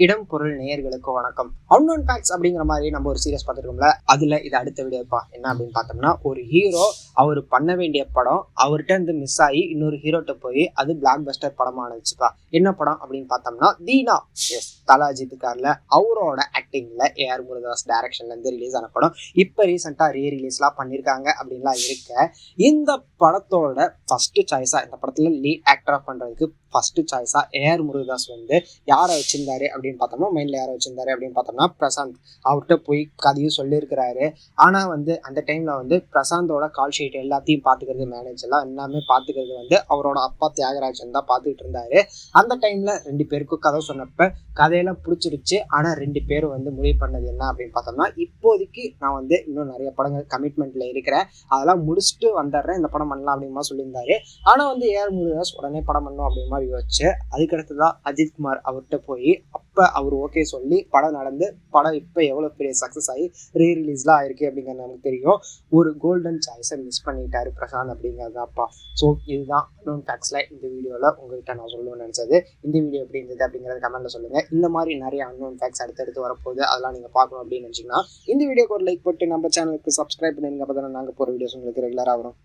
இடம் பொருள் நேயர்களுக்கு வணக்கம். அன்னோன் ஃபேக்ட்ஸ் அப்படிங்கிற மாதிரி நம்ம ஒரு சீரியஸ் பார்த்துருக்கோம்ல அதுல இது அடுத்த வீடியோப்பா என்ன அப்படின்னு பார்த்தோம்னா ஒரு ஹீரோ அவர் பண்ண வேண்டிய படம் அவர்கிட்ட இருந்து மிஸ் ஆகி இன்னொரு ஹீரோட்ட போய் அது பிளாக் பஸ்டர் படமானதுச்சுப்பா என்ன படம் அப்படின்னு பார்த்தோம்னா தீனா. எஸ் தல அஜித் அவரோட ஆக்டிங்ல ஏஆர் முருகதாஸ் டைரக்ஷன்ல இருந்து ரிலீஸ் ஆன படம். இப்போ ரீசெண்டாக ரீ ரிலீஸ்லாம் பண்ணியிருக்காங்க அப்படின்லாம் இருக்க இந்த படத்தோட ஃபர்ஸ்ட் சாய்ஸா இந்த படத்துல லீட் ஆக்டரா பண்றதுக்கு ஃபர்ஸ்ட் சாய்ஸா ஏஆர் முருகதாஸ் வந்து யாரை வச்சிருந்தாரு அப்படின்னு பார்த்தோம்னா மைண்ட்ல யாரை வச்சிருந்தாரு அப்படின்னு பார்த்தோம்னா பிரசாந்த். அவர்கிட்ட போய் கதையும் சொல்லியிருக்கிறாரு. ஆனா வந்து அந்த டைம்ல வந்து பிரசாந்தோட கால் ஷீட் எல்லாத்தையும் பார்த்துக்கிறது மேனேஜர்லாம் எல்லாமே பார்த்துக்கிறது வந்து அவரோட அப்பா தியாகராஜன் தான் பார்த்துக்கிட்டு இருந்தாரு. அந்த டைம்ல ரெண்டு பேருக்கும் கதை சொன்னப்ப கதையெல்லாம் பிடிச்சிருச்சு. ஆனா ரெண்டு பேரும் வந்து முடிவு பண்ணது என்ன அப்படின்னு பார்த்தோம்னா இப்போதைக்கு நான் வந்து இன்னும் நிறைய படங்கள் கமிட்மெண்ட்ல இருக்கிறேன். அதெல்லாம் முடிச்சுட்டு வந்துடுறேன். இந்த படம் பண்ணலாம் அப்படிமா சொல்லியிருந்தாரு. ஆனா வந்து ஏஆர் முருகதாஸ் உடனே படம் பண்ணும் அப்படிமா மாதிரி யோசிச்சு அதுக்கடுத்துதான் அஜித் குமார் அவர்கிட்ட போய் இப்போ அவர் ஓகே சொல்லி படம் நடந்து படம் இப்போ எவ்வளோ பெரிய சக்ஸஸ் ஆகி ரீ ரிலீஸ்லாம் ஆயிருக்கு அப்படிங்கிறது நமக்கு தெரியும். ஒரு கோல்டன் சாய்ஸை மிஸ் பண்ணிட்டாரு பிரசாந்த் அப்படிங்கிறதாப்பா. ஸோ இதுதான் நோன் ஃபேக்ஸில் இந்த வீடியோவில் உங்கள்கிட்ட நான் சொல்லணும்னு நினச்சது. இந்த வீடியோ எப்படி இருந்தது அப்படிங்கிறத கமெண்ட்டில் சொல்லுங்கள் இந்த மாதிரி நிறைய அன்னோன் ஃபேக்ஸ் அடுத்தடுத்து வரப்போகுது. அதெல்லாம் நீங்கள் பார்க்கணும் அப்படின்னு நினச்சிங்கன்னா இந்த வீடியோக்கு ஒரு லைக் போட்டு நம்ம சேனலுக்கு சப்ஸ்கிரைப் பண்ணிருங்க. அப்போ தானே நாங்கள் போகிற வீடியோஸ் உங்களுக்கு ரெகுலராக வரும்.